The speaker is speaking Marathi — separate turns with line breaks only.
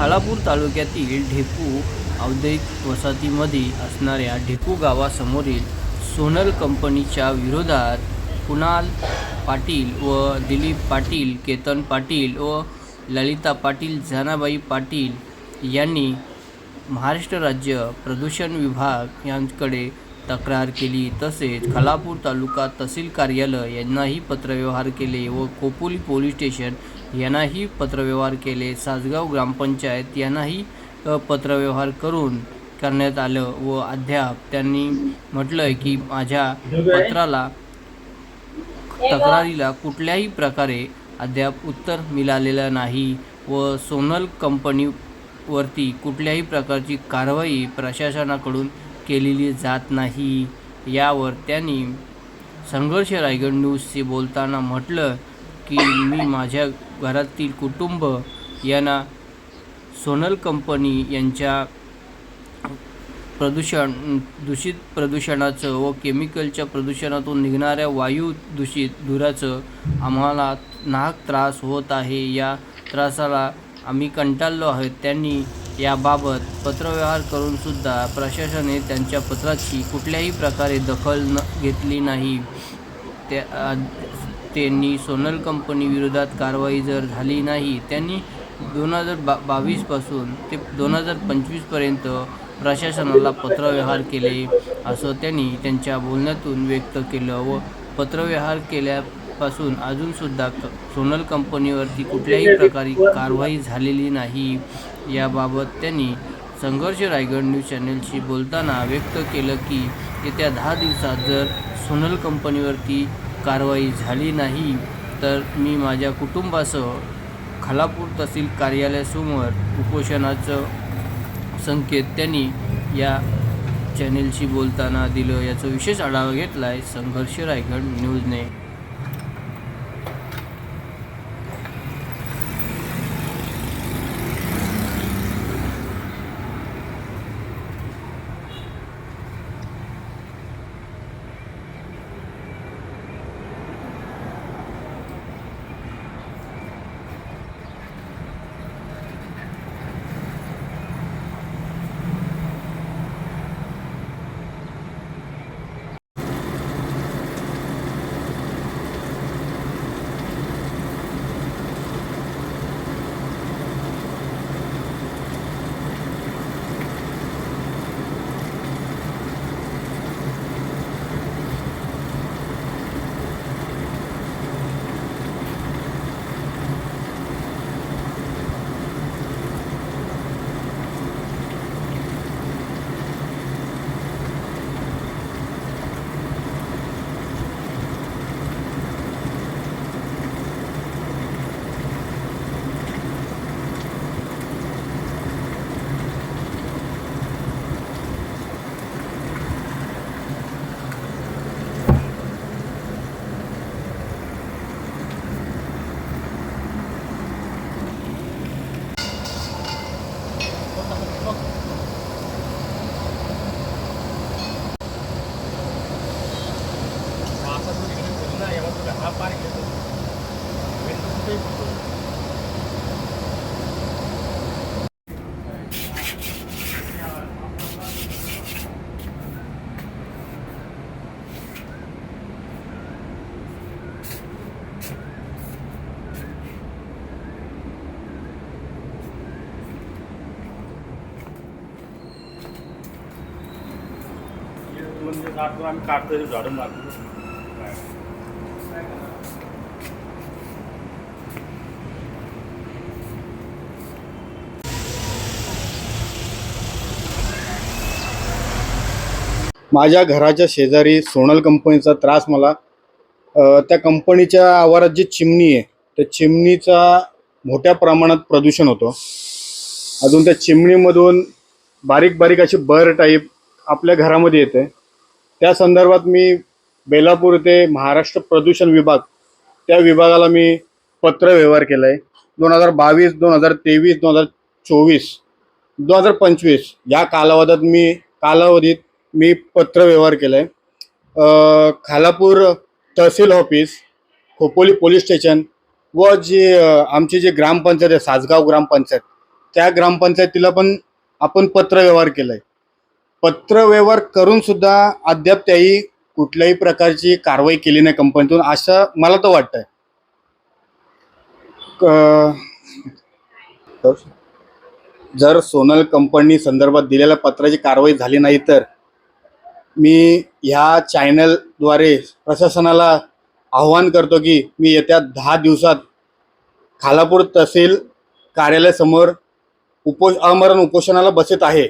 खालापूर तालुक्यातील ढेकू औद्योगिक वसाहतीमध्ये असणाऱ्या ढेकू गावासमोरील सोनल कंपनीच्या विरोधात कुणाल पाटील व दिलीप पाटील केतन पाटील व ललिता पाटील जानाबाई पाटील यांनी महाराष्ट्र राज्य प्रदूषण विभाग यांकडे तक्रार केली. तसेच खालापूर तालुका तहसील कार्यालय यांनाही पत्रव्यवहार केले व खोपोली पोलीस स्टेशन यांनाही पत्रव्यवहार केले. सासगाव ग्रामपंचायत यांनाही पत्रव्यवहार करून करण्यात आलं व अद्याप त्यांनी म्हटलं की माझ्या पत्राला तक्रारीला कुठल्याही प्रकारे अद्याप उत्तर मिळालेलं नाही व सोनल कंपनीवरती कुठल्याही प्रकारची कारवाई प्रशासनाकडून केलेली जात नाही. यावर त्यांनी संघर्ष रायगड न्यूजशी बोलताना म्हटलं की मी माझ्या घरातील कुटुंब यांना सोनल कंपनी यांच्या प्रदूषण दूषित प्रदूषणाचं व केमिकलच्या प्रदूषणातून निघणाऱ्या वायू दूषित धुराचं आम्हाला नाहक त्रास होत आहे. या त्रासाला आम्ही कंटाळलो आहोत. त्यांनी याबाबत पत्रव्यवहार करूनसुद्धा प्रशासनाने त्यांच्या पत्राची कुठल्याही प्रकारे दखल न घेतली नाही. त्या त्यांनी सोनल कंपनी विरोधात कारवाई जर झाली नाही त्यांनी दोन हजार बा बावीसपासून ते दोन हजार पंचवीसपर्यंत प्रशासनाला पत्रव्यवहार केले असं त्यांनी त्यांच्या बोलण्यातून व्यक्त केलं व पत्रव्यवहार केल्यापासून अजूनसुद्धा क सोनल कंपनीवरती कुठल्याही प्रकारे कारवाई झालेली नाही. याबाबत त्यांनी संघर्ष रायगड न्यूज चॅनलशी बोलताना व्यक्त केलं की येत्या दहा दिवसात जर सोनल कंपनीवरती कारवाई झाली नाही तर मी माझ्या कुटुंबासह खालापूर तहसील कार्यालयासमोर उपोषणाचं संकेत त्यांनी या चॅनेलशी बोलताना दिलं. याचा विशेष आढावा घेतला आहे संघर्ष रायगड न्यूजने.
म्हणजे काढतो आम्ही काढतो झाडून मारतो.
माझ्या घराच्या शेजारी सोनल कंपनीचा त्रास मला त्या कंपनीच्या आवारात जी चिमणी आहे त्या चिमणीचा मोठ्या प्रमाणात प्रदूषण होतो. अजून त्या चिमणीमधून बारीक बारीक अशी बर टाईप आपल्या घरामध्ये येते. त्या संदर्भात मी बेलापूर येथे महाराष्ट्र प्रदूषण विभाग त्या विभागाला मी पत्र व्यवहार केला आहे दोन हजार बावीस दोन हजार तेवीस दोन हजार चोवीस दोन हजार पंचवीस या कालावधीत मी कालावधीत मी पत्र व्यवहार केला आहे Khalapur tehsil office Khopoli police station व जी आमची जी ग्रामपंचायत आहे सासगाव ग्रामपंचायत त्या ग्रामपंचायतीला पण आपण पत्र व्यवहार केलं आहे पत्रव्यवहार करून सुद्धा अद्याप त्याही कुठल्याही प्रकारची कारवाई केली नाही कंपनीतून असं मला तर वाटतंय. क- जर सोनल कंपनी संदर्भात दिलेल्या पत्राची कारवाई झाली नाही तर मी ह्या चॅनलद्वारे प्रशासनाला आव्हान करतो की मी येत्या दहा दिवसात खालापूर तहसील कार्यालयासमोर उपो आमरण उपोषणाला बसत आहे.